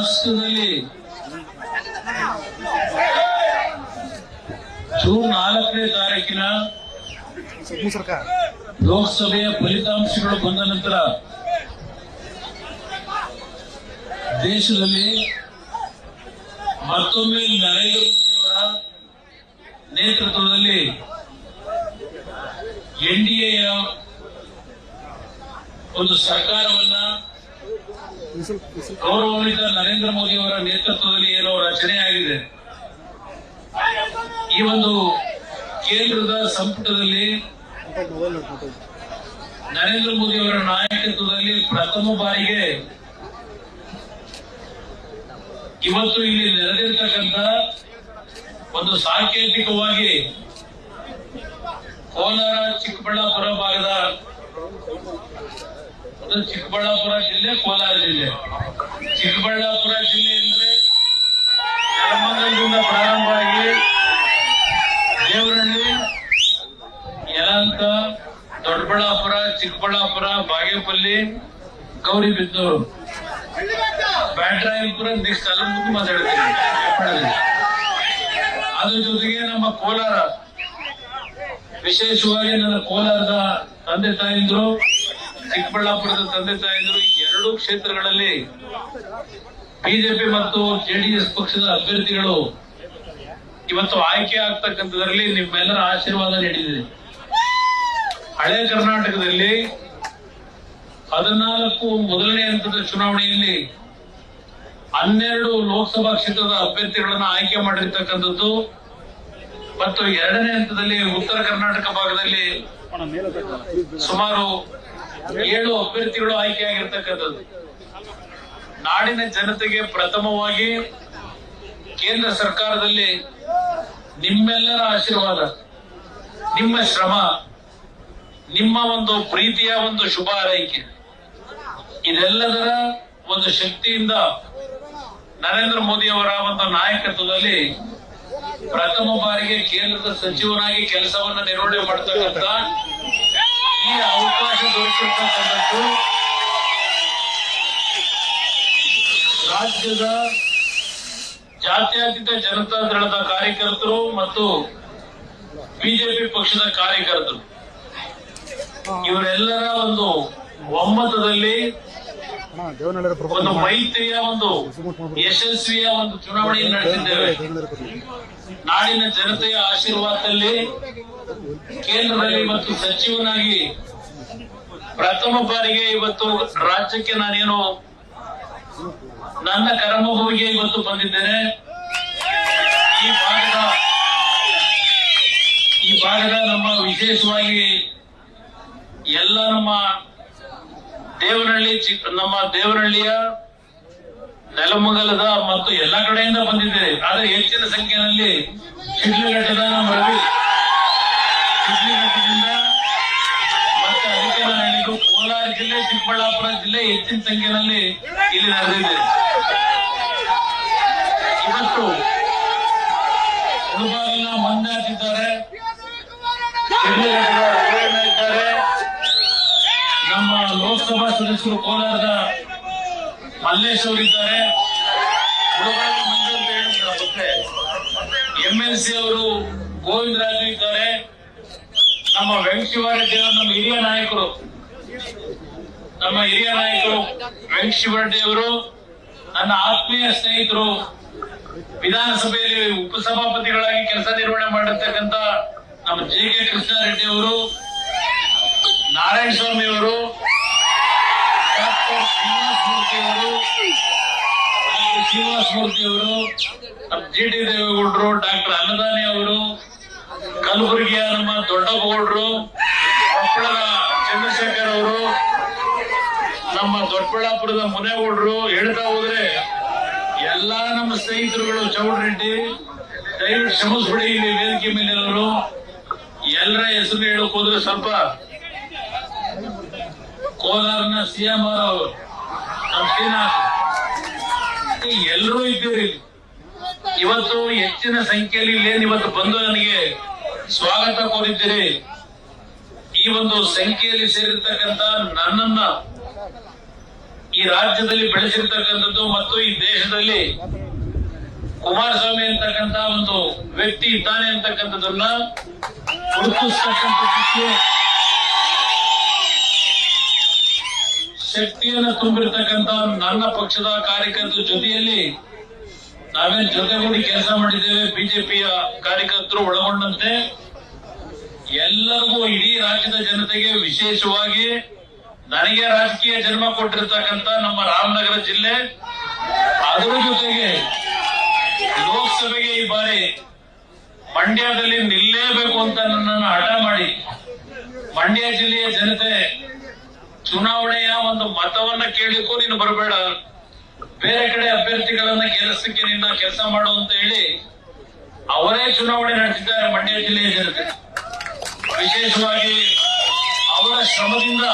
ರಾಷ್ಟ್ರದಲ್ಲಿ ಜೂನ್ ನಾಲ್ಕನೇ ತಾರೀಕಿನ ಲೋಕಸಭೆಯ ಫಲಿತಾಂಶಗಳು ಬಂದ ನಂತರ ದೇಶದಲ್ಲಿ ಮತ್ತೊಮ್ಮೆ ನರೇಂದ್ರ ಮೋದಿಯವರ ನೇತೃತ್ವದಲ್ಲಿ ಎನ್ಡಿಎಯ ಒಂದು ಸರ್ಕಾರವನ್ನ ಗೌರವಾನ್ವಿತ ನರೇಂದ್ರ ಮೋದಿ ಅವರ ನೇತೃತ್ವದಲ್ಲಿ ಏನೋ ರಚನೆ ಆಗಿದೆ. ಈ ಒಂದು ಕೇಂದ್ರದ ಸಂಪುಟದಲ್ಲಿ ನರೇಂದ್ರ ಮೋದಿ ಅವರ ನಾಯಕತ್ವದಲ್ಲಿ ಪ್ರಥಮ ಬಾರಿಗೆ ಇವತ್ತು ಇಲ್ಲಿ ನೆರೆದಿರ್ತಕ್ಕಂಥ ಒಂದು ಸಾಂಕೇತಿಕವಾಗಿ ಕೋಲಾರ ಚಿಕ್ಕಬಳ್ಳಾಪುರ ಭಾಗದ ಚಿಕ್ಕಬಳ್ಳಾಪುರ ಜಿಲ್ಲೆ, ಕೋಲಾರ ಜಿಲ್ಲೆ. ಚಿಕ್ಕಬಳ್ಳಾಪುರ ಜಿಲ್ಲೆ ಅಂದ್ರೆ ಪ್ರಾರಂಭ ಪ್ರಾರಂಭವಾಗಿ ದೇವರಹಳ್ಳಿ ಯಲಂತ ದೊಡ್ಡಬಳ್ಳಾಪುರ, ಚಿಕ್ಕಬಳ್ಳಾಪುರ, ಬಾಗೇಪಲ್ಲಿ ಗೌರಿಬಿದ್ದೂರು ಬ್ಯಾಟ್ರಾಯಪುರ ನೆಕ್ಸ್ಟ್ ಅದ್ರ ಮುಂದೆ ಮಾತಾಡ್ತೀನಿ. ಅದ್ರ ಜೊತೆಗೆ ನಮ್ಮ ಕೋಲಾರ. ವಿಶೇಷವಾಗಿ ನನ್ನ ಕೋಲಾರದ ತಂದೆ ತಾಯಿಂದ್ರು ಚಿಕ್ಕಬಳ್ಳಾಪುರದ ತಂದೆ ತಾಯಿಗಳು ಎರಡು ಕ್ಷೇತ್ರಗಳಲ್ಲಿ ಬಿಜೆಪಿ ಮತ್ತು ಜೆಡಿಎಸ್ ಪಕ್ಷದ ಅಭ್ಯರ್ಥಿಗಳು ಇವತ್ತು ಆಯ್ಕೆ ಆಗ್ತಕ್ಕಂಥದ್ರಲ್ಲಿ ನಿಮ್ಮೆಲ್ಲರ ಆಶೀರ್ವಾದ ನೀಡಿದೆ ಹಳೆ ಕರ್ನಾಟಕದಲ್ಲಿ ಹದಿನಾಲ್ಕು ಮೊದಲನೇ ಹಂತದ ಚುನಾವಣೆಯಲ್ಲಿ ಹನ್ನೆರಡು ಲೋಕಸಭಾ ಕ್ಷೇತ್ರದ ಅಭ್ಯರ್ಥಿಗಳನ್ನು ಆಯ್ಕೆ ಮಾಡಿರ್ತಕ್ಕಂಥದ್ದು ಮತ್ತು ಎರಡನೇ ಹಂತದಲ್ಲಿ ಉತ್ತರ ಕರ್ನಾಟಕ ಭಾಗದಲ್ಲಿ. ಸುಮಾರು ಏಳು ಅಭ್ಯರ್ಥಿಗಳು ಆಯ್ಕೆಯಾಗಿರ್ತಕ್ಕಂಥದ್ದು. ನಾಡಿನ ಜನತೆಗೆ ಪ್ರಥಮವಾಗಿ ಕೇಂದ್ರ ಸರ್ಕಾರದಲ್ಲಿ ನಿಮ್ಮೆಲ್ಲರ ಆಶೀರ್ವಾದ, ನಿಮ್ಮ ಶ್ರಮ, ನಿಮ್ಮ ಒಂದು ಪ್ರೀತಿಯ ಒಂದು ಶುಭ ಆರೈಕೆ ಇದೆಲ್ಲದರ ಒಂದು ಶಕ್ತಿಯಿಂದ ನರೇಂದ್ರ ಮೋದಿ ಅವರ ಒಂದು ನಾಯಕತ್ವದಲ್ಲಿ ಪ್ರಥಮ ಬಾರಿಗೆ ಕೇಂದ್ರದ ಸಚಿವನಾಗಿ ಕೆಲಸವನ್ನು ನಿರ್ವಹಣೆ ಮಾಡ್ತಕ್ಕಂಥ ಈ ಅವಕಾಶ ದೊರಕಿರ್ತಕ್ಕಂಥದ್ದು ರಾಜ್ಯದ ಜಾತ್ಯತೀತ ಜನತಾ ದಳದ ಕಾರ್ಯಕರ್ತರು ಮತ್ತು ಬಿಜೆಪಿ ಪಕ್ಷದ ಕಾರ್ಯಕರ್ತರು. ಇವರೆಲ್ಲರ ಒಂದು ಒಮ್ಮತದಲ್ಲಿ ಒಂದು ಮೈತ್ರಿಯ ಒಂದು ಯಶಸ್ವಿಯ ಒಂದು ಚುನಾವಣೆ ನಡೆಸಿದ್ದೇವೆ ನಾಡಿನ ಜನತೆಯ ಆಶೀರ್ವಾದದಲ್ಲಿ ಕೇಂದ್ರದಲ್ಲಿ ಮತ್ತು ಸಚಿವನಾಗಿ ಪ್ರಥಮ ಬಾರಿಗೆ ಇವತ್ತು ರಾಜ್ಯಕ್ಕೆ ನಾನೇನು ನನ್ನ ಕರ್ಮಭೂಮಿಗೆ ಇವತ್ತು ಬಂದಿದ್ದೇನೆ. ಈ ಭಾಗದ ಈ ಭಾಗದ ನಮ್ಮ ವಿಶೇಷವಾಗಿ ಎಲ್ಲ ನಮ್ಮ ದೇವನಹಳ್ಳಿ ನಮ್ಮ ದೇವನಹಳ್ಳಿಯ ನೆಲಮಂಗಲದ ಮತ್ತು ಎಲ್ಲ ಕಡೆಯಿಂದ ಬಂದಿದ್ದೇವೆ ಆದರೆ ಹೆಚ್ಚಿನ ಸಂಖ್ಯೆಯಲ್ಲಿ ಶಿಡ್ಲಘಟ್ಟದ ನಮ್ಮ ರವಿ ಶಿಡ್ಲಘಟ್ಟದಿಂದ ಮತ್ತೆ ಅದಕ್ಕೆ ಕೋಲಾರ ಜಿಲ್ಲೆ ಚಿಕ್ಕಬಳ್ಳಾಪುರ ಜಿಲ್ಲೆ ಹೆಚ್ಚಿನ ಸಂಖ್ಯೆಯಲ್ಲಿ ಇಲ್ಲಿ ನಡೆದಿದೆ ಇವತ್ತು ಮುಳಬಾಗಿಲಿನ ಮಂಜಾಜ್ ಇದ್ದಾರೆ ಇದ್ದಾರೆ ನಮ್ಮ ಲೋಕಸಭಾ ಸದಸ್ಯರು ಕೋಲಾರದ ಮಲ್ಲೇಶ್ ಅವರಿದ್ದಾರೆ ಮುಳಬಾಗಿಲು ಮಂಜು ಅಂತ ಎಂ ಎಲ್ ಸಿ ಅವರು ಗೋವಿಂದರಾಜು ಇದ್ದಾರೆ. ನಮ್ಮ ವೆಂಕಟಶಿವಾರೆಡ್ಡಿ ದೇವರು ನಮ್ಮ ಹಿರಿಯ ನಾಯಕರು. ನಮ್ಮ ಹಿರಿಯ ನಾಯಕರು ವೆಂಕಟಶಿವರೆಡ್ಡಿ ಅವರು ನನ್ನ ಆತ್ಮೀಯ ಸ್ನೇಹಿತರು, ವಿಧಾನಸಭೆಯಲ್ಲಿ ಉಪಸಭಾಪತಿಗಳಾಗಿ ಕೆಲಸ ನಿರ್ವಹಣೆ ಮಾಡಿರ್ತಕ್ಕಂಥ ನಮ್ಮ ಜಿ ಕೆ ಕೃಷ್ಣಾರೆಡ್ಡಿ ಅವರು ನಾರಾಯಣ ಸ್ವಾಮಿ ಅವರು, ಡಾಕ್ಟರ್ ಶ್ರೀನಿವಾಸ ಮೂರ್ತಿ ಅವರು ಶ್ರೀನಿವಾಸ ಅವರು, ನಮ್ಮ ಜಿ ಟಿ ದೇವೇಗೌಡರು, ಡಾಕ್ಟರ್ ಅನ್ನದಾನಿ ಅವರು ಕಲಬುರಗಿಯ ನಮ್ಮ ದೊಡ್ಡಗೌಡರು ಕೊಪ್ಪಳದ ಚಂದ್ರಶೇಖರ್ ಅವರು, ನಮ್ಮ ದೊಡ್ಡಬಳ್ಳಾಪುರದ ಮುನೇಗೌಡರು ಹೇಳ್ತಾ ಹೋದ್ರೆ, ಎಲ್ಲಾ ನಮ್ಮ ಸ್ನೇಹಿತರುಗಳು ಚೌಡರೆಡ್ಡಿ ದಯವಿಟ್ಟು ಕ್ಷಮಿಸ್ಬಿಡಿ ಇಲ್ಲಿ ವೇದಿಕೆ ಮೇಲಿರೋರು ಎಲ್ಲರ. ಹೆಸರು ಹೇಳಕ್ ಹೋದ್ರೆ ಸ್ವಲ್ಪ ಕೋಲಾರನ ಸಿಎಂ ಅವರು ಶ್ರೀನಾಥ್. ಎಲ್ಲರೂ ಇದ್ದೀರಿ ಇವತ್ತು ಹೆಚ್ಚಿನ ಸಂಖ್ಯೆಯಲ್ಲಿ ಇಲ್ಲೇನು ಇವತ್ತು ಬಂದು ನನಗೆ ಸ್ವಾಗತ ಕೋರಿದ್ದೀರಿ ಈ ಒಂದು ಸಂಖ್ಯೆಯಲ್ಲಿ ಸೇರಿರ್ತಕ್ಕಂಥ ನನ್ನನ್ನ ಈ ರಾಜ್ಯದಲ್ಲಿ ಬೆಳೆಸಿರ್ತಕ್ಕಂಥದ್ದು ಮತ್ತು ಈ ದೇಶದಲ್ಲಿ ಕುಮಾರಸ್ವಾಮಿ ಅಂತಕ್ಕಂತ ಒಂದು ವ್ಯಕ್ತಿ ಇದ್ದಾನೆ ಅಂತಕ್ಕಂಥದ್ದನ್ನ ಗುರುತಿಸ್ತಕ್ಕಂಥದ್ದು ಶಕ್ತಿಯನ್ನು ತುಂಬಿರ್ತಕ್ಕಂಥ ನನ್ನ ಪಕ್ಷದ ಕಾರ್ಯಕರ್ತರ ಜೊತೆಯಲ್ಲಿ ನಾವೇನ್ ಜೊತೆಗೂಡಿ ಕೆಲಸ ಮಾಡಿದ್ದೇವೆ, ಬಿಜೆಪಿಯ ಕಾರ್ಯಕರ್ತರು ಒಳಗೊಂಡಂತೆ, ಎಲ್ಲರಿಗೂ ಇಡೀ ರಾಜ್ಯದ ಜನತೆಗೆ ವಿಶೇಷವಾಗಿ ನನಗೆ ರಾಜಕೀಯ ಜನ್ಮ ಕೊಟ್ಟಿರ್ತಕ್ಕಂಥ ನಮ್ಮ ರಾಮನಗರ ಜಿಲ್ಲೆ, ಅದರ ಜೊತೆಗೆ ಲೋಕಸಭೆಗೆ ಈ ಬಾರಿ ಮಂಡ್ಯದಲ್ಲಿ ನಿಲ್ಲೇಬೇಕು ಅಂತ ನನ್ನನ್ನು ಹಠ ಮಾಡಿ ಮಂಡ್ಯ ಜಿಲ್ಲೆಯ ಜನತೆ ಚುನಾವಣೆಯ ಒಂದು ಮತವನ್ನ ಕೇಳಲಿಕ್ಕೂ ನೀನು ಬರಬೇಡ. ಬೇರೆ ಕಡೆ ಅಭ್ಯರ್ಥಿಗಳನ್ನ ಕೆಲಸಕ್ಕೆ ನಿನ್ನ ಕೆಲಸ ಮಾಡು ಅಂತ ಹೇಳಿ ಅವರೇ ಚುನಾವಣೆ ನಡೆಸಿದ್ದಾರೆ ಮಂಡ್ಯ ಜಿಲ್ಲೆಯ ಜನತೆ. ವಿಶೇಷವಾಗಿ ಅವರ ಶ್ರಮದಿಂದ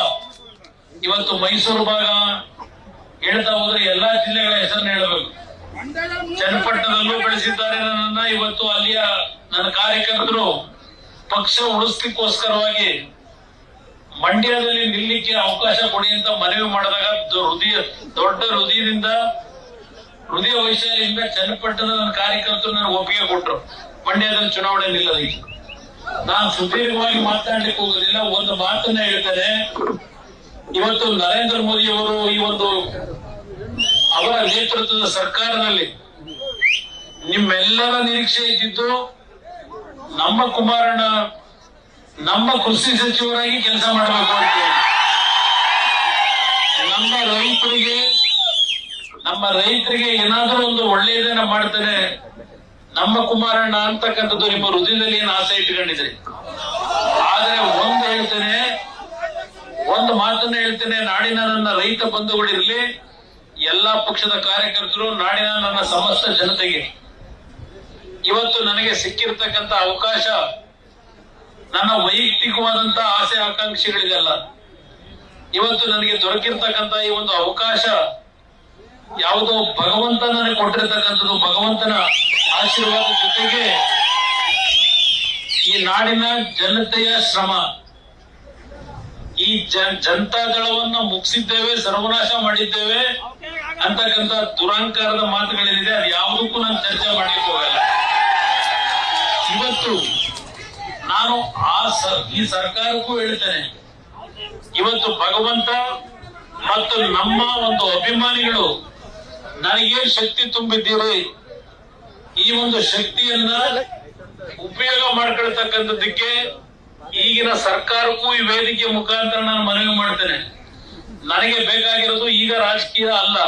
ಇವತ್ತು ಮೈಸೂರು ಭಾಗ ಹೇಳ್ತಾ ಹೋದ್ರೆ ಎಲ್ಲಾ ಜಿಲ್ಲೆಗಳ ಹೆಸರನ್ನ ಹೇಳಬೇಕು. ಚನ್ನಪಟ್ಟಣದಲ್ಲೂ ಬೆಳೆಸಿದ್ದಾರೆ ನನ್ನನ್ನ. ಇವತ್ತು ಅಲ್ಲಿಯ ನನ್ನ ಕಾರ್ಯಕರ್ತರು ಪಕ್ಷ ಉಳಿಸ್ಲಿಕ್ಕೋಸ್ಕರವಾಗಿ ಮಂಡ್ಯದಲ್ಲಿ ನಿಲ್ಲಿಕ್ಕೆ ಅವಕಾಶ ಕೊಡಿ ಅಂತ ಮನವಿ ಮಾಡಿದಾಗ ಹೃದಯ, ದೊಡ್ಡ ಹೃದಯದಿಂದ ಹೃದಯ ವೈಶಾಲಿಯಿಂದ ಚನ್ನಪಟ್ಟಣದ ನನ್ನ ಕಾರ್ಯಕರ್ತರು ನನಗೆ ಒಪ್ಪಿಗೆ ಕೊಟ್ಟರು ಮಂಡ್ಯದಲ್ಲಿ ಚುನಾವಣೆ ನಿಲ್ಲೋದಕ್ಕೆ ನಾನು ಸುದೀರ್ಘವಾಗಿ ಮಾತಾಡ್ಲಿಕ್ಕೆ ಹೋಗೋದಿಲ್ಲ, ಒಂದು ಮಾತನ್ನ ಹೇಳ್ತಾರೆ ಇವತ್ತು ನರೇಂದ್ರ ಮೋದಿ ಅವರು ಈ ಒಂದು ಅವರ ನೇತೃತ್ವದ ಸರ್ಕಾರದಲ್ಲಿ ನಿಮ್ಮೆಲ್ಲರ ನಿರೀಕ್ಷೆ ಇದ್ದಿದ್ದು ನಮ್ಮ ಕುಮಾರಣ್ಣ ನಮ್ಮ ಕೃಷಿ ಸಚಿವರಾಗಿ ಕೆಲಸ ಮಾಡಬೇಕು ನಮ್ಮ ರೈತರಿಗೆ ನಮ್ಮ ರೈತರಿಗೆ ಏನಾದರೂ ಒಂದು ಒಳ್ಳೆಯದನ್ನ ಮಾಡ್ತೇನೆ. ನಮ್ಮ ಕುಮಾರಣ್ಣ ಅಂತಕ್ಕಂಥದ್ದು ನಿಮ್ಮ ಹೃದಯದಲ್ಲಿ ಏನು ಆಸೆ ಇಟ್ಕೊಂಡಿದ್ರಿ? ಆದ್ರೆ ಒಂದು ಹೇಳ್ತೇನೆ, ಒಂದು ಮಾತನ್ನ ಹೇಳ್ತೇನೆ, ನಾಡಿನ ನನ್ನ ರೈತ ಬಂಧುಗಳಿರ್ಲಿ ಎಲ್ಲಾ ಪಕ್ಷದ ಕಾರ್ಯಕರ್ತರು, ನಾಡಿನ ನನ್ನ ಸಮಸ್ತ ಜನತೆಗೆ. ಇವತ್ತು ನನಗೆ ಸಿಕ್ಕಿರ್ತಕ್ಕಂಥ ಅವಕಾಶ ನನ್ನ ವೈಯಕ್ತಿಕವಾದಂತ ಆಸೆ ಆಕಾಂಕ್ಷೆಗಳಿದೆಲ್ಲ ಇವತ್ತು ನನಗೆ ದೊರಕಿರ್ತಕ್ಕಂತ ಈ ಒಂದು ಅವಕಾಶ ಯಾವುದೋ ಭಗವಂತ ನನಗೆ ಕೊಟ್ಟಿರ್ತಕ್ಕಂಥದ್ದು, ಭಗವಂತನ ಆಶೀರ್ವಾದ ಜೊತೆಗೆ ಈ ನಾಡಿನ ಜನತೆಯ ಶ್ರಮ. ಈ ಜನ್ ಜನತಾದಳವನ್ನ ಮುಗಿಸಿದ್ದೇವೆ, ಸರ್ವನಾಶ ಮಾಡಿದ್ದೇವೆ ಅಂತಕ್ಕಂಥ ದುರಂಕಾರದ ಮಾತುಗಳೇನಿದೆ ಅದು ಯಾವುದಕ್ಕೂ ನಾನು ಚರ್ಚೆ ಮಾಡ್ಲಿಕ್ಕೆ ಹೋಗಲ್ಲ. ಇವತ್ತು ನಾನು ಆ ಈ ಸರ್ಕಾರಕ್ಕೂ ಹೇಳ್ತೇನೆ. ಇವತ್ತು ಭಗವಂತ ಮತ್ತು ನಮ್ಮ ಒಂದು ಅಭಿಮಾನಿಗಳು ನನಗೆ ಶಕ್ತಿ ತುಂಬಿದ್ದೀರಿ? ಈ ಒಂದು ಶಕ್ತಿಯನ್ನ ಉಪಯೋಗ ಮಾಡ್ಕೊಳ್ತಕ್ಕಂಥದ್ದಕ್ಕೆ ಈಗಿನ ಸರ್ಕಾರಕ್ಕೂ ಈ ವೇದಿಕೆ ಮುಖಾಂತರ ನಾನು ಮನವಿ ಮಾಡ್ತೇನೆ. ನನಗೆ ಬೇಕಾಗಿರೋದು ಈಗ ರಾಜಕೀಯ ಅಲ್ಲ.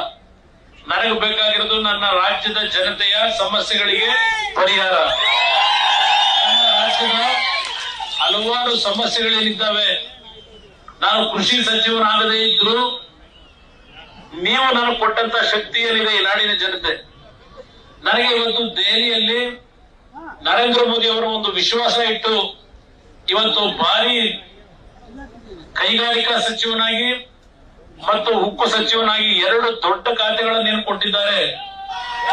ನನಗೆ ಬೇಕಾಗಿರೋದು ನನ್ನ ರಾಜ್ಯದ ಜನತೆಯ ಸಮಸ್ಯೆಗಳಿಗೆ ಪರಿಹಾರ. ನನ್ನ ರಾಜ್ಯದ ಹಲವಾರು ಸಮಸ್ಯೆಗಳೇನಿದ್ದಾವೆ ನಾನು ಕೃಷಿ ಸಚಿವನಾಗದೇ ಇದ್ರು ನೀವು ನಾನು ಕೊಟ್ಟಂತ ಶಕ್ತಿ ಏನಿದೆ ಈ ನಾಡಿನ ಜನತೆ. ನನಗೆ ಇವತ್ತು ದೆಹಲಿಯಲ್ಲಿ ನರೇಂದ್ರ ಮೋದಿ ಅವರು ಒಂದು ವಿಶ್ವಾಸ ಇಟ್ಟು ಇವತ್ತು ಭಾರಿ ಕೈಗಾರಿಕಾ ಸಚಿವನಾಗಿ ಮತ್ತು ಉಕ್ಕು ಸಚಿವನಾಗಿ ಎರಡು ದೊಡ್ಡ ಖಾತೆಗಳನ್ನು ಏನು ಕೊಟ್ಟಿದ್ದಾರೆ.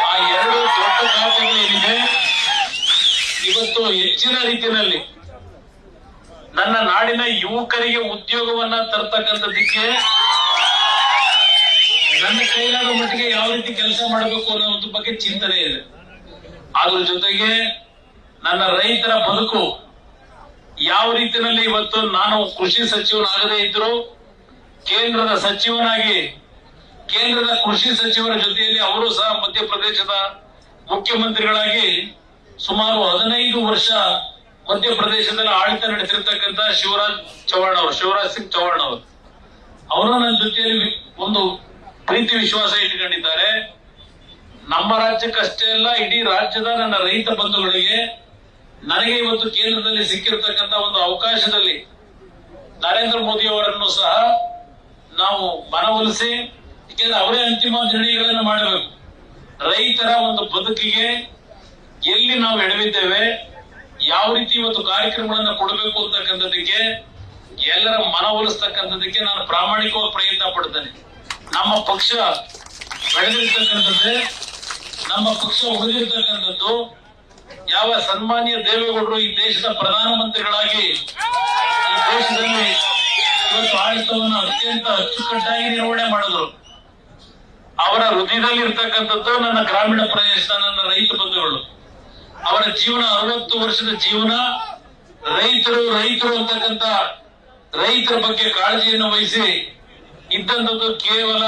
ಆ ಎರಡು ದೊಡ್ಡ ಖಾತೆಗಳು ಏನಿದೆ? ಇವತ್ತು ಹೆಚ್ಚಿನ ರೀತಿಯಲ್ಲಿ ನನ್ನ ನಾಡಿನ ಯುವಕರಿಗೆ ಉದ್ಯೋಗವನ್ನ ತರ್ತಕ್ಕಂಥದ್ದಕ್ಕೆ ನನ್ನ ಕೈಲಾದ ಮಟ್ಟಿಗೆ ಯಾವ ರೀತಿ ಕೆಲಸ ಮಾಡಬೇಕು ಅನ್ನೋದ್ರ ಬಗ್ಗೆ ಚಿಂತನೆ ಇದೆ. ಅದ್ರ ಜೊತೆಗೆ ನನ್ನ ರೈತರ ಬದುಕು ಯಾವ ರೀತಿಯಲ್ಲಿ ಇವತ್ತು ನಾನು ಕೃಷಿ ಸಚಿವನಾಗದೇ ಇದ್ರು ಕೇಂದ್ರದ ಸಚಿವನಾಗಿ ಕೇಂದ್ರದ ಕೃಷಿ ಸಚಿವರ ಜೊತೆಯಲ್ಲಿ ಅವರು ಸಹ ಮಧ್ಯಪ್ರದೇಶದ ಮುಖ್ಯಮಂತ್ರಿಗಳಾಗಿ ಸುಮಾರು ಹದಿನೈದು ವರ್ಷ ಮಧ್ಯಪ್ರದೇಶದಲ್ಲಿ ಆಡಳಿತ ನಡೆಸಿರ್ತಕ್ಕಂತ ಶಿವರಾಜ್ ಚೌಹಾಣ್ ಅವರು, ಶಿವರಾಜ್ ಸಿಂಗ್ ಚೌಹಾಣ್ ಅವರು. ಅವರು ನನ್ನ ಜೊತೆಯಲ್ಲಿ ಒಂದು ಪ್ರೀತಿ ವಿಶ್ವಾಸ ಇಟ್ಕೊಂಡಿದ್ದಾರೆ. ನಮ್ಮ ರಾಜ್ಯಕ್ಕಷ್ಟೇ ಅಲ್ಲ, ಇಡೀ ರಾಜ್ಯದ ನನ್ನ ರೈತ ಬಂಧುಗಳಿಗೆ ನನಗೆ ಇವತ್ತು ಕೇಂದ್ರದಲ್ಲಿ ಸಿಕ್ಕಿರತಕ್ಕಂತ ಒಂದು ಅವಕಾಶದಲ್ಲಿ ನರೇಂದ್ರ ಮೋದಿ ಅವರನ್ನು ಸಹ ನಾವು ಮನವೊಲಿಸಿ ಯಾಕೆಂದ್ರೆ ಅವರೇ ಅಂತಿಮ ನಿರ್ಣಯಗಳನ್ನು ಮಾಡಬೇಕು. ರೈತರ ಒಂದು ಬದುಕಿಗೆ ಎಲ್ಲಿ ನಾವು ಎಡವಿದ್ದೇವೆ ಯಾವ ರೀತಿ ಇವತ್ತು ಕಾರ್ಯಕ್ರಮಗಳನ್ನ ಕೊಡಬೇಕು ಅಂತಕ್ಕಂಥದ್ದಕ್ಕೆ, ಎಲ್ಲರ ಮನವೊಲಿಸ್ತಕ್ಕಂಥದ್ದಕ್ಕೆ ನಾನು ಪ್ರಾಮಾಣಿಕವಾಗಿ ಪ್ರಯತ್ನ ಪಡ್ತೇನೆ. ನಮ್ಮ ಪಕ್ಷ ಬೆಳೆದಿರ್ತಕ್ಕಂಥದ್ದೇ, ನಮ್ಮ ಪಕ್ಷ ಉಳಿದಿರ್ತಕ್ಕಂಥದ್ದು, ಯಾವ ಸನ್ಮಾನ್ಯ ದೇವೇಗೌಡರು ಈ ದೇಶದ ಪ್ರಧಾನಮಂತ್ರಿಗಳಾಗಿ ಈ ದೇಶದಲ್ಲಿ ಇವತ್ತು ಆಡಳಿತವನ್ನು ಅತ್ಯಂತ ಅಚ್ಚುಕಟ್ಟಾಗಿ ನಿರ್ವಹಣೆ ಮಾಡಿದ್ರು. ಅವರ ಹೃದಯದಲ್ಲಿ ಇರ್ತಕ್ಕಂಥದ್ದು ನನ್ನ ಗ್ರಾಮೀಣ ಪ್ರದೇಶದ ನನ್ನ ರೈತ ಬಂಧುಗಳು. ಅವರ ಜೀವನ ಅರವತ್ತು ವರ್ಷದ ಜೀವನ, ರೈತರು ರೈತರು ಅಂತಕ್ಕಂತ ರೈತರ ಬಗ್ಗೆ ಕಾಳಜಿಯನ್ನು ವಹಿಸಿ ಇದ್ದಂಥದ್ದು ಕೇವಲ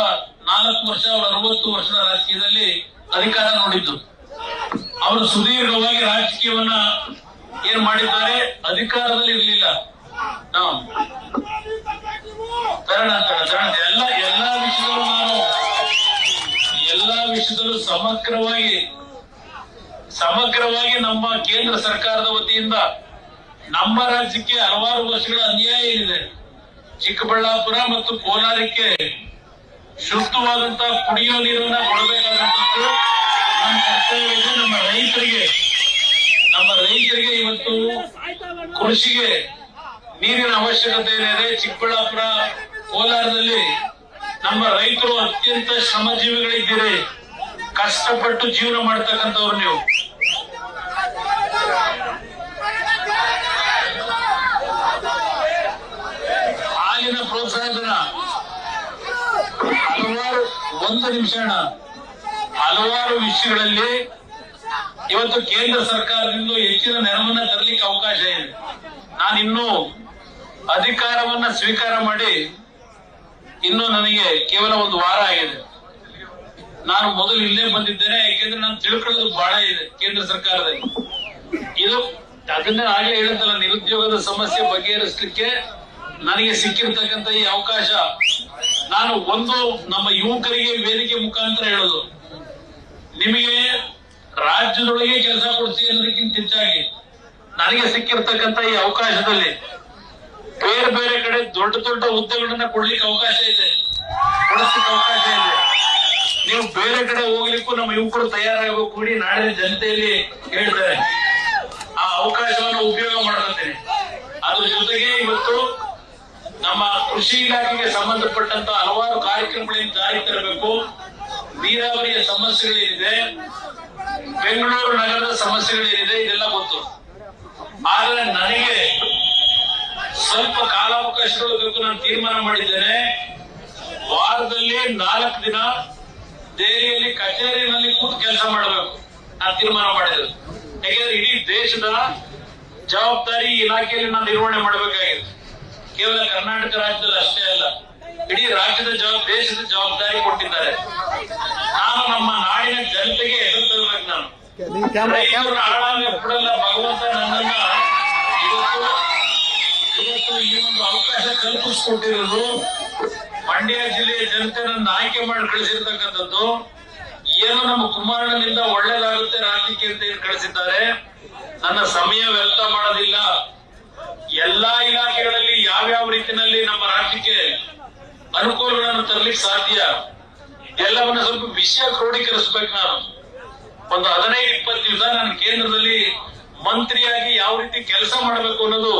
ನಾಲ್ಕು ವರ್ಷ, ಅವರ ಅರವತ್ತು ವರ್ಷದ ರಾಜಕೀಯದಲ್ಲಿ ಅಧಿಕಾರ ನೋಡಿದ್ದು. ಅವರು ಸುದೀರ್ಘವಾಗಿ ರಾಜಕೀಯವನ್ನ ಏನ್ ಮಾಡಿದ್ದಾರೆ? ಅಧಿಕಾರದಲ್ಲಿ ಇರಲಿಲ್ಲ. ತರಣ ಎಲ್ಲ, ಎಲ್ಲಾ ವಿಷಯದಲ್ಲೂ ನಾನು, ಎಲ್ಲಾ ವಿಷಯದಲ್ಲೂ ಸಮಗ್ರವಾಗಿ ಸಮಗ್ರವಾಗಿ ನಮ್ಮ ಕೇಂದ್ರ ಸರ್ಕಾರದ ವತಿಯಿಂದ ನಮ್ಮ ರಾಜ್ಯಕ್ಕೆ ಹಲವಾರು ವರ್ಷಗಳ ಅನ್ಯಾಯ ಇದೆ. ಚಿಕ್ಕಬಳ್ಳಾಪುರ ಮತ್ತು ಕೋಲಾರಕ್ಕೆ ಶುದ್ಧವಾದಂತಹ ಕುಡಿಯೋ ನೀರನ್ನ ಕೊಡಬೇಕಾದಂತದ್ದು ನಮ್ಮ ಕರ್ತವ್ಯ ನಮ್ಮ ರೈತರಿಗೆ ನಮ್ಮ ರೈತರಿಗೆ ಇವತ್ತು ಕೃಷಿಗೆ ನೀರಿನ ಅವಶ್ಯಕತೆ ಇದೆ. ಚಿಕ್ಕಬಳ್ಳಾಪುರ, ಕೋಲಾರದಲ್ಲಿ ನಮ್ಮ ರೈತರು ಅತ್ಯಂತ ಶ್ರಮಜೀವಿಗಳಿದ್ದೀರಿ. ಕಷ್ಟಪಟ್ಟು ಜೀವನ ಮಾಡ್ತಕ್ಕಂಥವ್ರು ನೀವು. ಹಾಲಿನ ಪ್ರೋತ್ಸಾಹಧನ ಹಲವಾರು, ಒಂದು ನಿಮಿಷ ಹಲವಾರು ವಿಷಯಗಳಲ್ಲಿ ಇವತ್ತು ಕೇಂದ್ರ ಸರ್ಕಾರದಿಂದ ಹೆಚ್ಚಿನ ನೆರವನ್ನ ತರಲಿಕ್ಕೆ ಅವಕಾಶ ಇದೆ. ನಾನಿನ್ನೂ ಅಧಿಕಾರವನ್ನ ಸ್ವೀಕಾರ ಮಾಡಿ ಇನ್ನು ನನಗೆ ಕೇವಲ ಒಂದು ವಾರ ಆಗಿದೆ. ನಾನು ಮೊದಲು ಇಲ್ಲೇ ಬಂದಿದ್ದೇನೆ, ಯಾಕೆಂದ್ರೆ ನಾನು ತಿಳ್ಕೊಳ್ಳೋದು ಬಹಳ ಇದೆ ಕೇಂದ್ರ ಸರ್ಕಾರದಲ್ಲಿ. ಇದು ಅದನ್ನೇ ಆಗ್ಲೇ ಹೇಳಿದ್ದಲ್ಲ ನಿರುದ್ಯೋಗದ ಸಮಸ್ಯೆ ಬಗೆಹರಿಸಲಿಕ್ಕೆ ನನಗೆ ಸಿಕ್ಕಿರ್ತಕ್ಕಂಥ ಈ ಅವಕಾಶ. ನಾನು ಒಂದು ನಮ್ಮ ಯುವಕರಿಗೆ ವೇದಿಕೆ ಮುಖಾಂತರ ಹೇಳೋದು. ನಿಮಗೆ ರಾಜ್ಯದೊಳಗೆ ಕೆಲಸ ಕೊಡ್ತೀವಿ ಅನ್ನೋದಕ್ಕಿಂತ ಹೆಚ್ಚಾಗಿ ನನಗೆ ಸಿಕ್ಕಿರ್ತಕ್ಕಂಥ ಈ ಅವಕಾಶದಲ್ಲಿ ಬೇರೆ ಬೇರೆ ಕಡೆ ದೊಡ್ಡ ದೊಡ್ಡ ಹುದ್ದೆಗಳನ್ನ ಕೊಡ್ಲಿಕ್ಕೆ ಅವಕಾಶ ಇದೆ. ಕೊಡಿಸ್ಲಿಕ್ಕೆ ಅವಕಾಶ ಇದೆ. ನೀವು ಬೇರೆ ಕಡೆ ಹೋಗ್ಲಿಕ್ಕೂ ನಮ್ಮ ಯುವಕರು ತಯಾರಾಗಬೇಕು ಕೂಡಿ ನಾಡಿನ ಜನತೆಯಲ್ಲಿ ಹೇಳ್ತಾರೆ, ಆ ಅವಕಾಶವನ್ನು ಉಪಯೋಗ ಮಾಡ್ಕೊತೇನೆ ಅದ್ರ ಜೊತೆಗೆ ಇವತ್ತು ನಮ್ಮ ಕೃಷಿ ಇಲಾಖೆಗೆ ಸಂಬಂಧಪಟ್ಟಂತ ಹಲವಾರು ಕಾರ್ಯಕ್ರಮಗಳಿಂದ ಜಾರಿ ತರಬೇಕು. ನೀರಾವರಿಯ ಸಮಸ್ಯೆಗಳೇನಿದೆ ಬೆಂಗಳೂರು ನಗರದ ಸಮಸ್ಯೆಗಳೇನಿದೆ ಇದೆಲ್ಲ ಗೊತ್ತು. ಆದ್ರೆ ನನಗೆ ಸ್ವಲ್ಪ ಕಾಲಾವಕಾಶಗಳು ಬೇಕು, ನಾನು ತೀರ್ಮಾನ ಮಾಡಿದ್ದೇನೆ. ವಾರದಲ್ಲಿ ನಾಲ್ಕು ದಿನ ದೆಹಲಿಯಲ್ಲಿ ಕಚೇರಿನಲ್ಲಿ ಕೂತು ಕೆಲಸ ಮಾಡಬೇಕು. ನಾನು ತೀರ್ಮಾನ ಮಾಡಿದ್ರು ಯಾಕೆಂದ್ರೆ ಇಡೀ ದೇಶದ ಜವಾಬ್ದಾರಿ ಇಲಾಖೆಯಲ್ಲಿ ನಾನು ನಿರ್ವಹಣೆ ಮಾಡಬೇಕಾಗಿದೆ. ಕೇವಲ ಕರ್ನಾಟಕ ರಾಜ್ಯದಲ್ಲಿ ಅಷ್ಟೇ ಅಲ್ಲ ಇಡೀ ರಾಜ್ಯದ ಜವಾಬ್ ದೇಶದ ಜವಾಬ್ದಾರಿ ಕೊಟ್ಟಿದ್ದಾರೆ. ನಾನು ನಮ್ಮ ನಾಡಿನ ಜನತೆಗೆ ಎದುರು ತರಬೇಕು ನಾನು. ಹಾಳಾಗಿ ಬಿಡಲ್ಲ ಭಗವಂತ ನನ್ನನ್ನ ಇವತ್ತು ಇವತ್ತು ಈ ಒಂದು ಅವಕಾಶ ಕಲ್ಪಿಸ್ಕೊಟ್ಟಿರೋದು ಮಂಡ್ಯ ಜಿಲ್ಲೆಯ ಜನತೆ ನನ್ನ ಆಯ್ಕೆ ಮಾಡಿ ಕಳಿಸಿರ್ತಕ್ಕಂಥದ್ದು, ಏನು ನಮ್ಮ ಕುಮಾರಣ್ಣನಿಂದ ಒಳ್ಳೇದಾಗುತ್ತೆ ರಾಜಕೀಯ ಅಂತ ಏನ್ ಕಳಿಸಿದ್ದಾರೆ? ನನ್ನ ಸಮಯ ವ್ಯರ್ಥ ಮಾಡೋದಿಲ್ಲ. ಎಲ್ಲಾ ಇಲಾಖೆಗಳಲ್ಲಿ ಯಾವ್ಯಾವ ರೀತಿಯಲ್ಲಿ ನಮ್ಮ ರಾಜ್ಯಕ್ಕೆ ಅನುಕೂಲಗಳನ್ನು ತರಲಿಕ್ಕೆ ಸಾಧ್ಯ? ಎಲ್ಲವನ್ನ ಸ್ವಲ್ಪ ವಿಷಯ ಕ್ರೋಢೀಕರಿಸ್ಬೇಕು ನಾನು. ಒಂದು ಹದಿನೈದು, ಇಪ್ಪತ್ತು ದಿವಸ ನಾನು ಕೇಂದ್ರದಲ್ಲಿ ಮಂತ್ರಿಯಾಗಿ ಯಾವ ರೀತಿ ಕೆಲಸ ಮಾಡಬೇಕು ಅನ್ನೋದು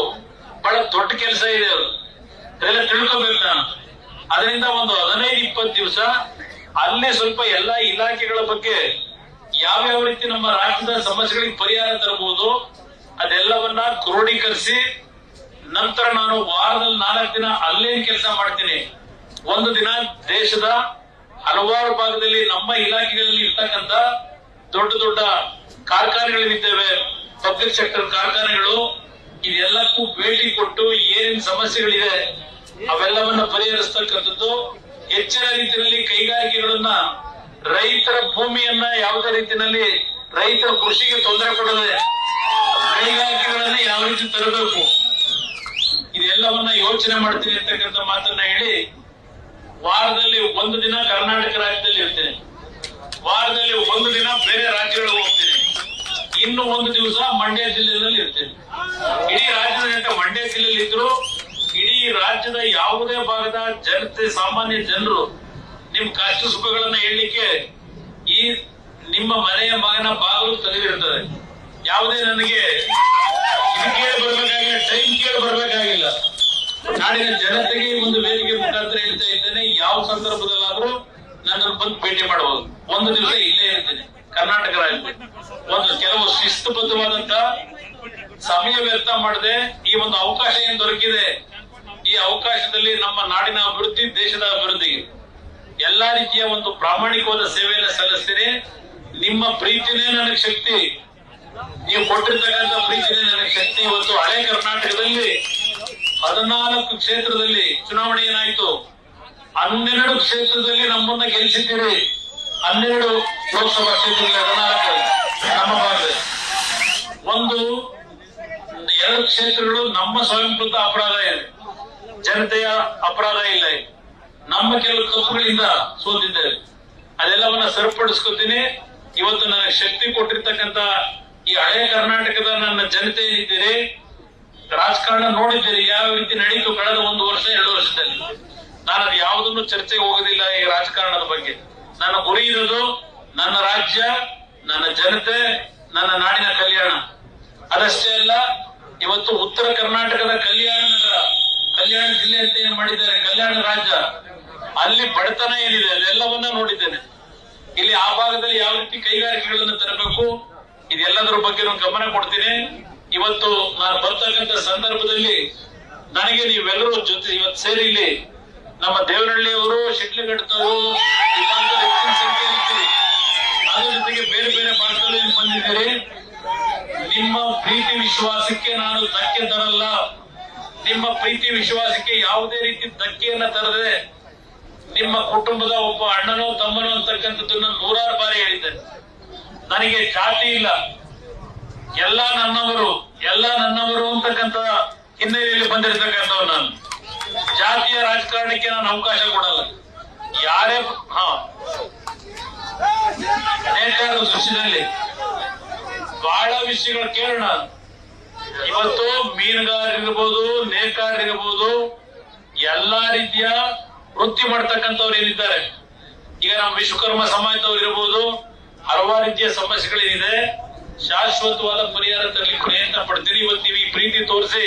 ಬಹಳ ದೊಡ್ಡ ಕೆಲಸ ಇದೆ ಅದು. ಅದೆಲ್ಲ ತಿಳ್ಕೊಬೇಕು ನಾನು. ಅದರಿಂದ ಒಂದು ಹದಿನೈದು, ಇಪ್ಪತ್ತು ದಿವಸ ಅಲ್ಲೇ ಸ್ವಲ್ಪ ಎಲ್ಲಾ ಇಲಾಖೆಗಳ ಬಗ್ಗೆ ಯಾವ್ಯಾವ ರೀತಿ ನಮ್ಮ ರಾಜ್ಯದ ಸಮಸ್ಯೆಗಳಿಗೆ ಪರಿಹಾರ ತರಬಹುದು, ಅದೆಲ್ಲವನ್ನ ಕ್ರೋಢೀಕರಿಸಿ ನಂತರ ನಾನು ವಾರದಲ್ಲಿ ನಾಲ್ಕು ದಿನ ಅಲ್ಲೇ ಕೆಲಸ ಮಾಡ್ತೀನಿ. ಒಂದು ದಿನ ದೇಶದ ಹಲವಾರು ಭಾಗದಲ್ಲಿ ನಮ್ಮ ಇಲಾಖೆಗಳಲ್ಲಿ ಇರ್ತಕ್ಕಂಥ ದೊಡ್ಡ ದೊಡ್ಡ ಕಾರ್ಖಾನೆಗಳಿದ್ದಾವೆ ಪಬ್ಲಿಕ್ ಸೆಕ್ಟರ್ ಕಾರ್ಖಾನೆಗಳು. ಇದೆಲ್ಲಕ್ಕೂ ಭೇಟಿ ಕೊಟ್ಟು ಏನೇನು ಸಮಸ್ಯೆಗಳಿದೆ ಅವೆಲ್ಲವನ್ನ ಪರಿಹರಿಸ್ತಕ್ಕಂಥದ್ದು ಹೆಚ್ಚಿನ ರೀತಿಯಲ್ಲಿ ಕೈಗಾರಿಕೆಗಳನ್ನ ರೈತರ ಭೂಮಿಯನ್ನ ಯಾವುದೇ ರೀತಿಯಲ್ಲಿ ರೈತರ ಕೃಷಿಗೆ ತೊಂದರೆ ಕೊಡದೆ ಕೈಗಾರಿಕೆಗಳನ್ನ ಯಾವ ರೀತಿ ತರಬೇಕು, ಇದೆಲ್ಲವನ್ನ ಯೋಚನೆ ಮಾಡ್ತೀನಿ ಅಂತಕ್ಕಂಥ ಮಾತನ್ನ ಹೇಳಿ ವಾರದಲ್ಲಿ ಒಂದು ದಿನ ಕರ್ನಾಟಕ ರಾಜ್ಯದಲ್ಲಿ ಇರ್ತೇನೆ. ವಾರದಲ್ಲಿ ಒಂದು ದಿನ ಬೇರೆ ರಾಜ್ಯಗಳಿಗೆ ಹೋಗ್ತೇನೆ. ಇನ್ನು ಒಂದು ದಿವಸ ಮಂಡ್ಯ ಜಿಲ್ಲೆಯಲ್ಲಿ ಇರ್ತೇನೆ. ಇಡೀ ರಾಜ್ಯದ ಮಂಡ್ಯ ಜಿಲ್ಲೆಯಲ್ಲಿ ಇದ್ರು ಇಡೀ ರಾಜ್ಯದ ಯಾವುದೇ ಭಾಗದ ಜನತೆ, ಸಾಮಾನ್ಯ ಜನರು ನಿಮ್ ಕಷ್ಟ ಸುಖಗಳನ್ನ ಹೇಳಲಿಕ್ಕೆ ಈ ನಿಮ್ಮ ಮನೆಯ ಮಗನ ಬಾಗಿಲು ತೆಗೆದಿರ್ತದೆ. ಯಾವುದೇ ನನಗೆ ಟೈಮ್ ಕೇಳಿ ಬರ್ಬೇಕಾಗಿಲ್ಲ. ನಾಡಿನ ಜನತೆಗೆ ಒಂದು ವೇದಿಕೆ ಮುಖಾಂತರ ಹೇಳ್ತಾ ಇದ್ದೇನೆ, ಯಾವ ಸಂದರ್ಭದಲ್ಲಾದ್ರೂ ನನ್ನನ್ನು ಬಂದು ಭೇಟಿ ಮಾಡಬಹುದು. ಒಂದು ದಿವಸ ಇಲ್ಲೇ ಇರ್ತೇನೆ, ಕರ್ನಾಟಕ ರಾಜ್ಯ ಒಂದು ಕೆಲವು ಶಿಸ್ತುಬದ್ಧವಾದಂತ ಸಮಯ ವ್ಯರ್ಥ ಮಾಡದೆ ಈ ಒಂದು ಅವಕಾಶ ಏನ್ ದೊರಕಿದೆ ಈ ಅವಕಾಶದಲ್ಲಿ ನಮ್ಮ ನಾಡಿನ ಅಭಿವೃದ್ಧಿ, ದೇಶದ ಅಭಿವೃದ್ಧಿ. ಎಲ್ಲಾ ರೀತಿಯ ಒಂದು ಪ್ರಾಮಾಣಿಕವಾದ ಸೇವೆಯನ್ನು ಸಲ್ಲಿಸ್ತೀನಿ ನಿಮ್ಮ ಪ್ರೀತಿನೇ ನನಗೆ ಶಕ್ತಿ. ನೀವು ಕೊಟ್ಟಿರ್ತಕ್ಕಂಥ ಪ್ರೀತಿನೇ ನನಗೆ ಶಕ್ತಿ. ಇವತ್ತು ಹಳೆ ಕರ್ನಾಟಕದಲ್ಲಿ ಹದಿನಾಲ್ಕು ಕ್ಷೇತ್ರದಲ್ಲಿ ಚುನಾವಣೆ ಏನಾಯ್ತು ಹನ್ನೆರಡು ಕ್ಷೇತ್ರದಲ್ಲಿ ನಮ್ಮನ್ನ ಗೆಲ್ಲಿಸಿದ್ದೀರಿ ಹನ್ನೆರಡು ಲೋಕಸಭಾ ಕ್ಷೇತ್ರದಲ್ಲಿ ಹದಿನಾಲ್ಕು. ನಮ್ಮ ಭಾಗದಲ್ಲಿ. ಒಂದು, ಎರಡು ಕ್ಷೇತ್ರಗಳು ನಮ್ಮ ಸ್ವಯಂಕೃತ ಅಪರಾಧ ಇದೆ. ಜನತೆಯ ಅಪರಾಧ ಇಲ್ಲ ನಮ್ಮ ಕೆಲವು ತಪ್ಪುಗಳಿಂದ ಸೋತಿದ್ದೇವೆ. ಅದೆಲ್ಲವನ್ನ ಸರಿಪಡಿಸ್ಕೊತೀನಿ. ಇವತ್ತು ನನಗೆ ಶಕ್ತಿ ಕೊಟ್ಟಿರ್ತಕ್ಕಂತ ಈ ಹಳೆ ಕರ್ನಾಟಕದ ನನ್ನ ಜನತೆ ಏನಿದ್ದೀರಿ ರಾಜಕಾರಣ ನೋಡಿದ್ದೀರಿ, ಯಾವ ರೀತಿ ನಡೀತು ಕಳೆದ ಒಂದು ವರ್ಷ, ಎರಡು ವರ್ಷದಲ್ಲಿ. ನಾನು ಅದು ಯಾವುದನ್ನು ಚರ್ಚೆಗೆ ಹೋಗೋದಿಲ್ಲ ಈ ರಾಜಕಾರಣದ ಬಗ್ಗೆ. ನನ್ನ ಗುರಿ ಇರೋದು ನನ್ನ ರಾಜ್ಯ, ನನ್ನ ಜನತೆ, ನನ್ನ ನಾಡಿನ ಕಲ್ಯಾಣ. ಅದಷ್ಟೇ ಅಲ್ಲ, ಇವತ್ತು ಉತ್ತರ ಕರ್ನಾಟಕದ ಕಲ್ಯಾಣ ಕಲ್ಯಾಣ ಜಿಲ್ಲೆ ಏನ್ ಮಾಡಿದ್ದಾರೆ? ಕಲ್ಯಾಣ ರಾಜ್ಯ. ಅಲ್ಲಿ ಬಡತನ ಏನಿದೆ, ಅದೆಲ್ಲವನ್ನ ನೋಡಿದ್ದೇನೆ. ಇಲ್ಲಿ ಆ ಭಾಗದಲ್ಲಿ ಯಾವ ರೀತಿ ಕೈಗಾರಿಕೆಗಳನ್ನು ತರಬೇಕು, ಇದೆಲ್ಲದರ ಬಗ್ಗೆ ನಾನು ಗಮನ ಕೊಡ್ತೀನಿ. ಇವತ್ತು ನಾನು ಬರ್ತಕ್ಕಂಥ ಸಂದರ್ಭದಲ್ಲಿ ನನಗೆ ನೀವೆಲ್ಲರೂ ಜೊತೆ ಇವತ್ತು ಸೇರಿ ಇಲ್ಲಿ ನಮ್ಮ ದೇವನಹಳ್ಳಿಯವರು ಶಿಡ್ಲಘಟ್ಟದವರು ಹೆಚ್ಚಿನ ಸಂಖ್ಯೆಯಲ್ಲಿ ಜೊತೆಗೆ ಬೇರೆ ಬೇರೆ ಭಾಗದಲ್ಲಿ ಬಂದಿದ್ದೀರಿ. ನಿಮ್ಮ ಪ್ರೀತಿ ವಿಶ್ವಾಸಕ್ಕೆ ನಾನು ಧಕ್ಕೆ ತರಲ್ಲ. ನಿಮ್ಮ ಪ್ರೀತಿ ವಿಶ್ವಾಸಕ್ಕೆ ಯಾವುದೇ ರೀತಿ ಧಕ್ಕೆಯನ್ನ ತರದೆ ನಿಮ್ಮ ಕುಟುಂಬದ ಒಬ್ಬ ಅಣ್ಣನೋ ತಮ್ಮನೋ ಅಂತಕ್ಕಂಥದ್ದನ್ನ ನೂರಾರು ಬಾರಿ ಹೇಳಿದ್ದೇನೆ. ನನಗೆ ಜಾತಿ ಇಲ್ಲ. ಎಲ್ಲ ನನ್ನವರು ಎಲ್ಲ ನನ್ನವರು ಅಂತಕ್ಕಂಥ ಹಿನ್ನೆಲೆಯಲ್ಲಿ ಬಂದಿರತಕ್ಕಂಥವ್ರು ನಾನು. ಜಾತಿಯ ರಾಜಕಾರಣಕ್ಕೆ ನಾನು ಅವಕಾಶ ಕೊಡಲ್ಲ. ಯಾರೇ ಹಾ. ನೇತಾರ ದೃಶ್ಯದಲ್ಲಿ ಬಹಳ ವಿಷಯಗಳು ಕೇಳೋಣ. ಇವತ್ತು ಮೀನುಗಾರರಿರ್ಬೋದು ನೇಕಾರರಿರ್ಬೋದು ಎಲ್ಲಾ ರೀತಿಯ ವೃತ್ತಿ ಮಾಡ್ತಕ್ಕಂಥವ್ರು ಏನಿದ್ದಾರೆ ಈಗ ನಮ್ಮ ವಿಶ್ವಕರ್ಮ ಸಮಾಜದವ್ರು ಇರ್ಬೋದು, ಹಲವಾರು ರೀತಿಯ ಸಮಸ್ಯೆಗಳೇನಿದೆ. ಶಾಶ್ವತವಾದ ಪರಿಹಾರ ತರಲಿ ಪ್ರಯತ್ನ ಪಡ್ತೀರಿ. ಇವತ್ತು ನೀವು ಈ ಪ್ರೀತಿ ತೋರಿಸಿ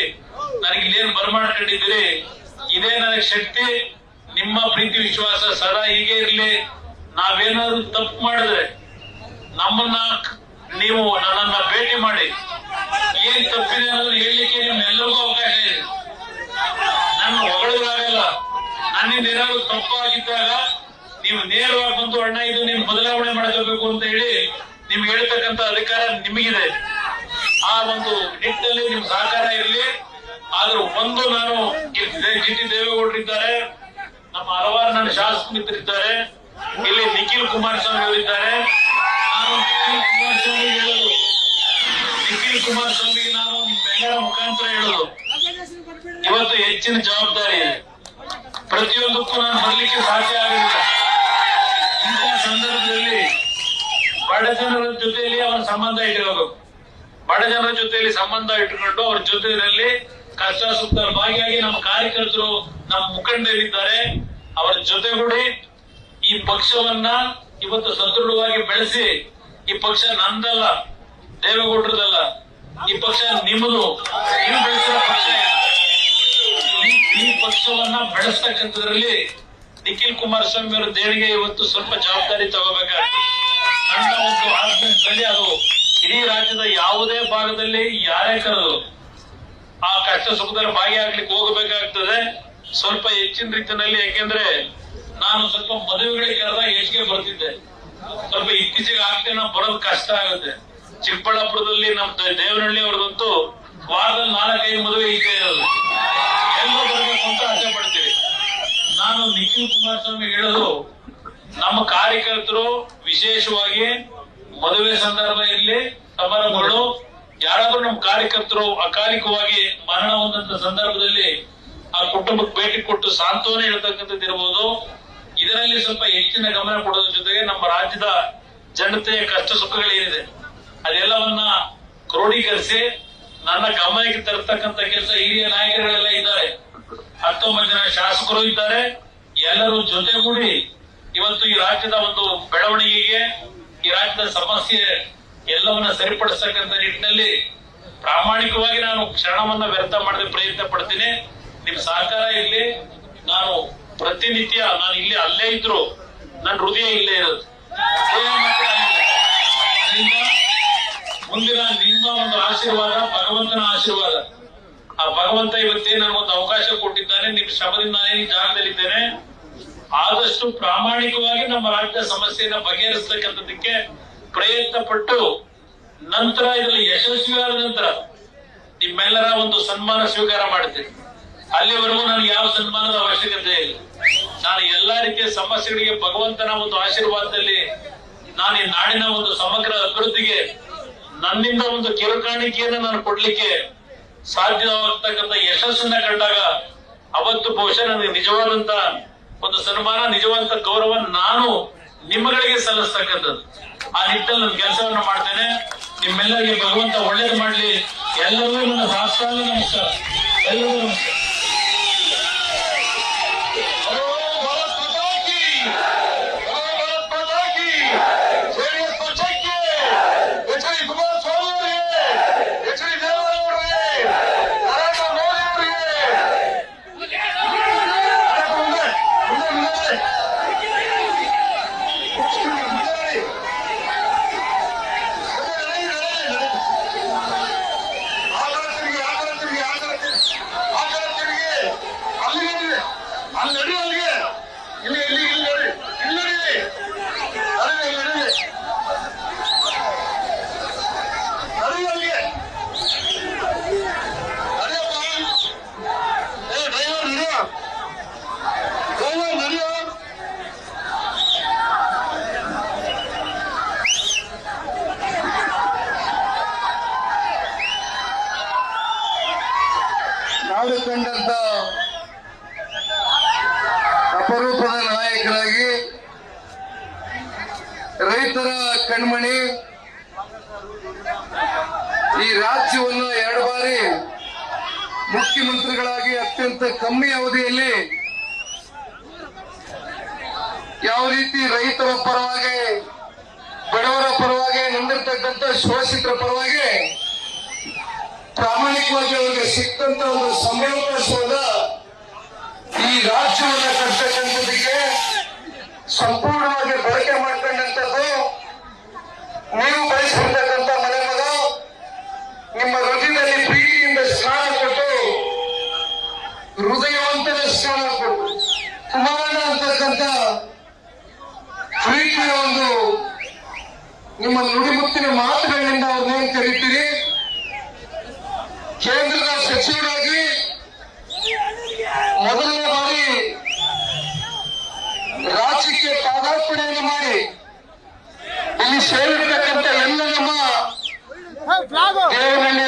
ನನಗೆ ಇಲ್ಲೇನು ಬರಮಾಡ್ಕೊಂಡಿದ್ದೀರಿ ಇದೇ ನನಗೆ ಶಕ್ತಿ, ನಿಮ್ಮ ಪ್ರೀತಿ ವಿಶ್ವಾಸ ಸದಾ ಹೀಗೆ ಇರಲಿ. ನಾವೇನಾದ್ರೂ ತಪ್ಪು ಮಾಡಿದ್ರೆ ನಮ್ಮನ್ನ ನೀವು ನನ್ನನ್ನ ಭೇಟಿ ಮಾಡಿ. ಏನ್ ತಪ್ಪಿದೆ ಅನ್ನೋದು ಹೇಳಲಿಕ್ಕೆ ನಿಮ್ಮೆಲ್ಲರಿಗೂ ಅವಕಾಶ ಇದೆ. ನನ್ನ ಹೊಗಳಾಗಲ್ಲ ನನ್ನಿಂದ ಏನಾದ್ರು ತಪ್ಪಾಗಿದ್ದಾಗ ನೀವು ನೇರವಾಗಿ ಬಂದು, ಅಣ್ಣ, ಇದು ನೀವು ಬದಲಾವಣೆ ಮಾಡಬೇಕು ಅಂತ ಹೇಳಿ ನಿಮ್ಗೆ ಹೇಳ್ತಕ್ಕಂತ ಅಧಿಕಾರ ನಿಮಗಿದೆ. ಆ ಒಂದು ನಿಟ್ಟಿನಲ್ಲಿ ನಿಮ್ ಸಹಕಾರ ಇರಲಿ. ಆದ್ರೂ ಒಂದು ನಾನು ಜಿ ಟಿ ದೇವೇಗೌಡರಿದ್ದಾರೆ ನಮ್ಮ ಹಲವಾರು ನನ್ನ ಶಾಸಕ ಮಿತ್ರರಿದ್ದಾರೆ ಇಲ್ಲಿ ನಿಖಿಲ್ ಕುಮಾರಸ್ವಾಮಿ ಅವರಿದ್ದಾರೆ ನಾನು ಕುಮಾರಸ್ವಾಮಿ ಹೇಳೋದು. ನಾನು ಬೆಂಗಳ ಮುಖಾಂತರ ಹೇಳೋದು. ಇವತ್ತು ಹೆಚ್ಚಿನ ಜವಾಬ್ದಾರಿ. ಇದೆ ಪ್ರತಿಯೊಂದಕ್ಕೂ ನಾನು ಬರ್ಲಿಕ್ಕೆ ಸಾಧ್ಯ ಆಗಲಿಲ್ಲ. ಇಂತಹ ಸಂದರ್ಭದಲ್ಲಿ ಬಡ ಜನರ ಜೊತೆಯಲ್ಲಿ ಅವನ ಸಂಬಂಧ ಇಟ್ಟಿರೋದು ಬಡಜನರ ಜೊತೆಯಲ್ಲಿ ಸಂಬಂಧ ಇಟ್ಟುಕೊಂಡು ಅವ್ರ ಜೊತೆಯಲ್ಲಿ ಕಷ್ಟ ಸುಖ ಭಾಗಿಯಾಗಿ ನಮ್ಮ ಕಾರ್ಯಕರ್ತರು ನಮ್ಮ ಮುಖಂಡರಿದ್ದಾರೆ. ಅವರ ಜೊತೆಗೂಡಿ ಈ ಪಕ್ಷವನ್ನ ಇವತ್ತು ಸದೃಢವಾಗಿ ಬೆಳೆಸಿ, ಈ ಪಕ್ಷ ನಂದಲ್ಲ, ದೇವೇಗೌಡರದಲ್ಲ, ಈ ಪಕ್ಷ ನಿಮ್ಮದು, ನೀವು ಬೆಳೆಸಿದ ಪಕ್ಷ. ಈ ಪಕ್ಷವನ್ನ ಬೆಳೆಸ್ತಕ್ಕಂಥದ್ರಲ್ಲಿ ನಿಖಿಲ್ ಕುಮಾರಸ್ವಾಮಿ ಅವರ ದೇಣಿಗೆ ಇವತ್ತು ಸ್ವಲ್ಪ ಜವಾಬ್ದಾರಿ ತಗೋಬೇಕಾಗ್ತದೆ ಸಣ್ಣ ಒಂದು ಆದ್ಮೇಲೆ ಅದು ಇಡೀ ರಾಜ್ಯದ ಯಾವುದೇ ಭಾಗದಲ್ಲಿ ಯಾರೇ ಕರೆದು ಆ ಕಷ್ಟ ಸುಖದಲ್ಲಿ ಭಾಗಿಯಾಗ್ಲಿಕ್ಕೆ ಹೋಗಬೇಕಾಗ್ತದೆ ಸ್ವಲ್ಪ ಹೆಚ್ಚಿನ ರೀತಿಯಲ್ಲಿ, ಯಾಕೆಂದ್ರೆ ನಾನು ಸ್ವಲ್ಪ ಮದುವೆಗಳಿಗೆ ಕರೆದಾಗ ಹೆಚ್ಚಿಗೆ ಬರ್ತಿದ್ದೆ. ಸ್ವಲ್ಪ ಇತ್ತೀಚೆಗೆ ಆಗ್ತೇನೆ ನಾವು ಬರೋದು ಕಷ್ಟ ಆಗುತ್ತೆ. ಚಿಕ್ಕಬಳ್ಳಾಪುರದಲ್ಲಿ ನಮ್ಮ ದೇವನಹಳ್ಳಿ ಅವ್ರದಂತೂ ವಾರದಲ್ಲಿ ನಾಲ್ಕೈದು ಮದುವೆ ಇದ್ದೇ ಇರೋದು. ಎಲ್ಲ ಬರ್ಬೇಕು ಅಂತ ಆಸೆ ಪಡ್ತೀವಿ. ನಾನು ನಿಖಿಲ್ ಕುಮಾರಸ್ವಾಮಿ ಹೇಳೋದು, ನಮ್ಮ ಕಾರ್ಯಕರ್ತರು ವಿಶೇಷವಾಗಿ ಮದುವೆ ಸಂದರ್ಭ ಇರಲಿ ಸಮಾರಂಭಗಳು ಯಾರಾದ್ರೂ ನಮ್ಮ ಕಾರ್ಯಕರ್ತರು ಅಕಾಲಿಕವಾಗಿ ಮರಣ ಹೊಂದಂತ ಸಂದರ್ಭದಲ್ಲಿ ಆ ಕುಟುಂಬಕ್ಕೆ ಭೇಟಿ ಕೊಟ್ಟು ಸಾಂತ್ವನ ಹೇಳ್ತಕ್ಕಂಥದ್ದು ಇರ್ಬೋದು ಇದರಲ್ಲಿ ಸ್ವಲ್ಪ ಹೆಚ್ಚಿನ ಗಮನ ಕೊಡೋದ್ರ ಜೊತೆಗೆ ನಮ್ಮ ರಾಜ್ಯದ ಜನತೆಯ ಕಷ್ಟ ಸುಖಗಳೇನಿದೆ, ಅದೆಲ್ಲವನ್ನ ಕ್ರೋಢೀಕರಿಸಿ ನನ್ನ ಗಮನಕ್ಕೆ ತರತಕ್ಕಂತ ಕೆಲಸ ಹಿರಿಯ ನಾಯಕರುಗಳೆಲ್ಲ ಇದ್ದಾರೆ. ಹತ್ತೊಂಬತ್ತು ಜನ ಶಾಸಕರು ಇದ್ದಾರೆ. ಎಲ್ಲರೂ ಜೊತೆಗೂಡಿ ಇವತ್ತು ಈ ರಾಜ್ಯದ ಒಂದು ಬೆಳವಣಿಗೆಗೆ, ಈ ರಾಜ್ಯದ ಸಮಸ್ಯೆ ಎಲ್ಲವನ್ನ ಸರಿಪಡಿಸ್ತಕ್ಕಂಥ ನಿಟ್ಟಿನಲ್ಲಿ ಪ್ರಾಮಾಣಿಕವಾಗಿ ನಾನು ಕ್ಷಣವನ್ನ ವ್ಯರ್ಥ ಮಾಡದೆ ಪ್ರಯತ್ನ ಪಡ್ತೀನಿ. ನಿಮ್ ಸಹಕಾರ ಇಲ್ಲಿ ನಾನು ಪ್ರತಿನಿತ್ಯ ನಾನು ಇಲ್ಲಿ ಅಲ್ಲೇ ಇದ್ರು ನನ್ನ ಹೃದಯ ಇಲ್ಲೇ ಇರೋದು. ಮುಂದಿನ ನಿಮ್ಮ ಒಂದು ಆಶೀರ್ವಾದ, ಭಗವಂತನ ಆಶೀರ್ವಾದ. ಆ ಭಗವಂತ ಇವತ್ತೇ ನನಗೊಂದು ಅವಕಾಶ ಕೊಟ್ಟಿದ್ದಾನೆ. ನಿಮ್ ಶ್ರಮದಿಂದ ನಾನು ಜಾಗದಲ್ಲಿದ್ದೇನೆ. ಆದಷ್ಟು ಪ್ರಾಮಾಣಿಕವಾಗಿ ನಮ್ಮ ರಾಜ್ಯ ಸಮಸ್ಯೆಯನ್ನ ಬಗೆಹರಿಸತಕ್ಕಂಥದ್ದಕ್ಕೆ ಪ್ರಯತ್ನ ಪಟ್ಟು ನಂತರ ಇದರಲ್ಲಿ ಯಶಸ್ವಿಯಾದ ನಂತರ ನಿಮ್ಮೆಲ್ಲರ ಒಂದು ಸನ್ಮಾನ ಸ್ವೀಕಾರ ಮಾಡ್ತೀನಿ. ಅಲ್ಲಿವರೆಗೂ ನನಗೆ ಯಾವ ಸನ್ಮಾನದ ಅವಶ್ಯಕತೆ ಇಲ್ಲ. ನಾನು ಎಲ್ಲಾ ರೀತಿಯ ಸಮಸ್ಯೆಗಳಿಗೆ ಭಗವಂತನ ಒಂದು ಆಶೀರ್ವಾದದಲ್ಲಿ ನಾನು ಈ ನಾಡಿನ ಒಂದು ಸಮಗ್ರ ಅಭಿವೃದ್ಧಿಗೆ ನನ್ನಿಂದ ಒಂದು ಕಿರುಕಾಣಿಕೆಯನ್ನು ನಾನು ಕೊಡ್ಲಿಕ್ಕೆ ಸಾಧ್ಯವಾಗ್ತಕ್ಕಂಥ ಯಶಸ್ಸನ್ನ ಕಂಡಾಗ ಅವತ್ತು ಬಹುಶಃ ನನಗೆ ನಿಜವಾದಂತ ಒಂದು ಸನ್ಮಾನ, ನಿಜವಾದಂತ ಗೌರವ ನಾನು ನಿಮ್ಮಗಳಿಗೆ ಸಲ್ಲಿಸ್ತಕ್ಕಂಥದ್ದು. ಆ ನಿಟ್ಟಲ್ಲಿ ನನ್ನ ಕೆಲಸವನ್ನು ಮಾಡ್ತೇನೆ. ನಿಮ್ಮೆಲ್ಲರಿಗೆ ಭಗವಂತ ಒಳ್ಳೇದು ಮಾಡ್ಲಿ. ಎಲ್ಲರೂ ನನ್ನ ಸಾಷ್ಟಾಂಗ ನಮಸ್ಕಾರ. ಎಲ್ಲರೂ ನಮಸ್ಕಾರ ಹಲೋ ಭಾರತ್ ಮಾತಾ ಕಿ ಹಲೋ ಭಾರತ್ ಮಾತಾ ಕಿ ಜೆಡಿಎಸ್ ಪಕ್ಷಕ್ಕೆ ಎಚ್ ಡಿ ಕುಮಾರಸ್ವಾಮಿ ಅವರಿಗೆ ಎಚ್ ಡಿ ದೇವೇಗೌಡರಿಗೆ ನರೇಂದ್ರ ಮೋದಿ ಅವರಿಗೆ ಮುಂದೆ ಮುಂದೆ ಮುಂದೆ ಆಗಲ ತಿರುಗಿ ಆಗಲ ತಿರುಗಿ ಆಗಲ ತಿರುಗಿ ಆಗಲ ತಿರುಗಿ ಅಲ್ಲಿ ನಡಿ ಅಲ್ಲಿ ನಡಿ ಅಲ್ಲಿಗೆ ಇಲ್ಲಿ ಇಲ್ಲಿ ಇಲ್ಲಿ ನಡಿ ಇಲ್ಲಿ ನಡಿ ಅಲ್ಲಿ ಇಲ್ಲಿ ನಡಿ ನಡಿ ಅಲ್ಲಿಗೆ ನಡಿಯಪ್ಪ ಏ ಡ್ರೈವರ್ ನಡಿಯ ಡ್ರೈವರ್ ನಡಿಯ ನಾಡು ಕಂಡಂತ ಅಪರೂಪದ ನಾಯಕರಾಗಿ ರೈತರ ಕಣ್ಮಣಿ, ಈ ರಾಜ್ಯವನ್ನು ಎರಡು ಬಾರಿ ಮುಖ್ಯಮಂತ್ರಿಗಳಾಗಿ ಅತ್ಯಂತ ಕಮ್ಮಿ ಅವಧಿಯಲ್ಲಿ ಯಾವ ರೀತಿ ರೈತರ ಪರವಾಗಿ, ಬಡವರ ಪರವಾಗಿ, ನೊಂದಿರ್ತಕ್ಕಂಥ ಶೋಷಿತರ ಪರವಾಗಿ ಪ್ರಾಮಾಣಿಕವಾಗಿ ಅವರಿಗೆ ಸಿಕ್ಕಂತ ಒಂದು ಸಮಯಾವಕಾಶವಾದ ಈ ರಾಜ್ಯವನ್ನು ಕಟ್ಟತಕ್ಕಂಥದಕ್ಕೆ ಸಂಪೂರ್ಣವಾಗಿ ನೀವು ಬಯಸಿರ್ತಕ್ಕಂಥ ಮನೆ ಮಗ, ನಿಮ್ಮ ಹೃದಯದಲ್ಲಿ ಪ್ರೀತಿಯಿಂದ ಸ್ನಾನ ಕೊಟ್ಟು, ಹೃದಯವಂತನ ಸ್ನಾನ ಕೊಟ್ಟು, ಕುಮಾರನ ಅಂತಕ್ಕಂಥ ಪ್ರೀತಿಯ ಒಂದು ನಿಮ್ಮ ನುಡಿಮುತ್ತಿನ ಮಾತುಗಳಿಂದ ಅವ್ರನ್ನೇನು ಕರೀತೀರಿ? ಕೇಂದ್ರದ ಸಚಿವರಾಗಿ ಮೊದಲನೇ ಬಾರಿ ರಾಜ್ಯಕ್ಕೆ ಪಾದಾರ್ಪಣೆಯನ್ನು ಮಾಡಿ ಇಲ್ಲಿ ನಮ್ಮ ದೇವನಹಳ್ಳಿ